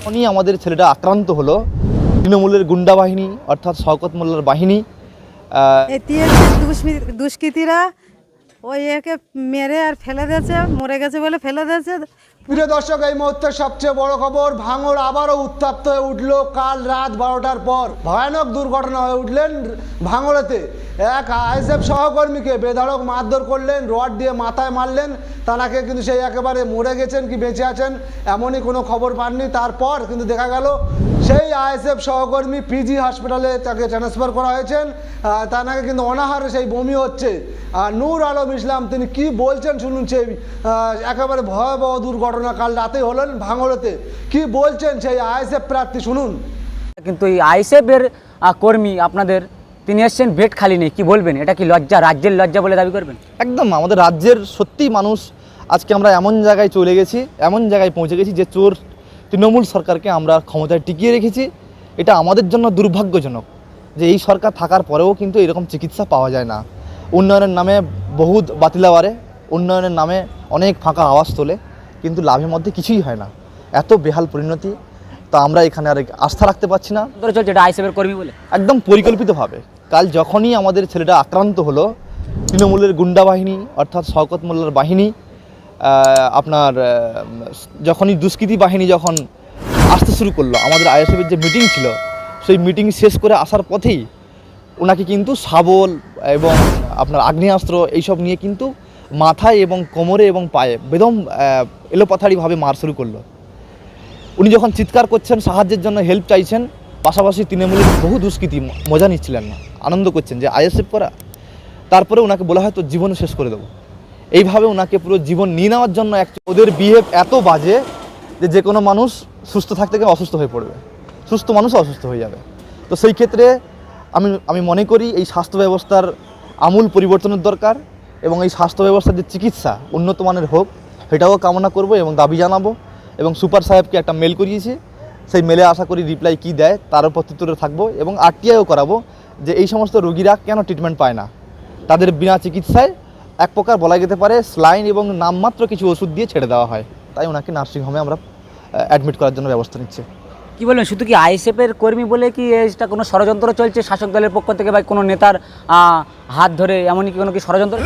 যখনই আমাদের ছেলেটা আক্রান্ত হলো। তৃণমূলের গুন্ডা বাহিনী অর্থাৎ শওকত মোল্লার বাহিনী দুষ্কৃতীরা ওই একে মেরে আর ফেলে দিয়েছে মরে গেছে বলে ফেলে দিয়েছে। প্রিয় দর্শক এই মুহূর্তে সবচেয়ে বড় খবর ভাঙড় আবারও উত্তপ্ত হয়ে উঠল কাল রাত বারোটার পর। ভয়ানক দুর্ঘটনা হয়ে উঠলেন ভাঙড়েতে। এক আইএসএফ সহকর্মীকে বেধড়ক মারধর করলেন, রড দিয়ে মাথায় মারলেন। তানাকে কিন্তু সেই একেবারে মরে গেছেন কি বেঁচে আছেন, এমনই কোনো খবর পাননি। তারপর কিন্তু দেখা গেল, সেই আইএসএফ সহকর্মী পিজি হসপিটালে তাকে ট্রান্সফার করা হয়েছেন। তানাকে কিন্তু অনাহারে সেই বমি হচ্ছে। আর নূর আলম ইসলাম, তিনি কি বলছেন শুনুন সেই একেবারে ভয়াবহ দুর্ঘটনা কাল রাতে হলেন ভাঙড়েতে। কি বলছেন সেই আইএসএফ প্রার্থী শুনুন। কিন্তু এই আইসেফের কর্মী আপনাদের তিনি এসছেন বেড খালি নেই কি বলবেন? এটা কি লজ্জা? রাজ্যের লজ্জা বলে দাবি করবেন? একদম আমাদের রাজ্যের সত্যিই মানুষ আজকে আমরা এমন জায়গায় চলে গেছি এমন জায়গায় পৌঁছে গেছি যে চোর তৃণমূল সরকারকে আমরা ক্ষমতায় টিকিয়ে রেখেছি। এটা আমাদের জন্য দুর্ভাগ্যজনক যে এই সরকার থাকার পরেও কিন্তু এরকম চিকিৎসা পাওয়া যায় না। উন্নয়নের নামে বহুত বাতিলাবারে উন্নয়নের নামে অনেক ফাঁকা আওয়াজ তোলে কিন্তু লাভের মধ্যে কিছুই হয় না। এত বেহাল পরিণতি তা আমরা এখানে আর আস্থা রাখতে পারছি না। চলছে এটা আইসেফের কর্মী বলে? একদম পরিকল্পিতভাবে। কাল যখনই আমাদের ছেলেটা আক্রান্ত হলো, তৃণমূলের গুন্ডা বাহিনী, অর্থাৎ শওকত মোল্লার বাহিনী আপনার যখনই দুষ্কৃতী বাহিনী যখন আসতে শুরু করল, আমাদের আইএসএফের যে মিটিং ছিল, সেই মিটিং শেষ করে আসার পথেই ওনাকে কিন্তু শাবল এবং আপনার আগ্নেয়াস্ত্র এইসব নিয়ে কিন্তু মাথায় এবং কোমরে এবং পায়ে বেদম এলোপাথারিভাবে মার শুরু করল। উনি যখন চিৎকার করছেন, সাহায্যের জন্য হেল্প চাইছেন, পাশাপাশি তৃণমূলের বহু দুষ্কৃতী, মজা নিচ্ছিলেন না। আনন্দ করছেন যে আইএসএফ করা। তারপরে ওনাকে বলা হয় তো জীবন শেষ করে দেবো। এইভাবে ওনাকে পুরো জীবন নিয়ে নেওয়ার জন্য ওদের বিহেভ এত বাজে যে যে কোনো মানুষ সুস্থ থাকতে গিয়ে অসুস্থ হয়ে পড়বে। সুস্থ মানুষ অসুস্থ হয়ে যাবে। তো সেই ক্ষেত্রে আমি আমি মনে করি এই স্বাস্থ্য ব্যবস্থার আমূল পরিবর্তনের দরকার এবং এই স্বাস্থ্য ব্যবস্থার যে চিকিৎসা উন্নত মানের হোক, সেটাও কামনা করব এবং দাবি জানাব এবং সুপার সাহেবকে একটা মেল করিয়েছি। সেই মেলে আশা করি রিপ্লাই কী দেয় তারও প্রত্যুত্তরে থাকব এবং আরটিআইও করাবো। যে এই সমস্ত রোগীরা কেন ট্রিটমেন্ট পায় না? তাদের বিনা চিকিৎসায় এক প্রকার বলা যেতে পারে স্লাইন এবং নামমাত্র কিছু ওষুধ দিয়ে ছেড়ে দেওয়া হয়। তাই ওনাকে নার্সিংহোমে আমরা অ্যাডমিট করার জন্য ব্যবস্থা নিচ্ছি। কি বলবেন? শুধু কি আইএসএফের কর্মী বলে কি এটা কোনো ষড়যন্ত্র চলছে? শাসক দলের পক্ষ থেকে বা কোনো নেতার হাত ধরে এমনকি কোনো কি ষড়যন্ত্র?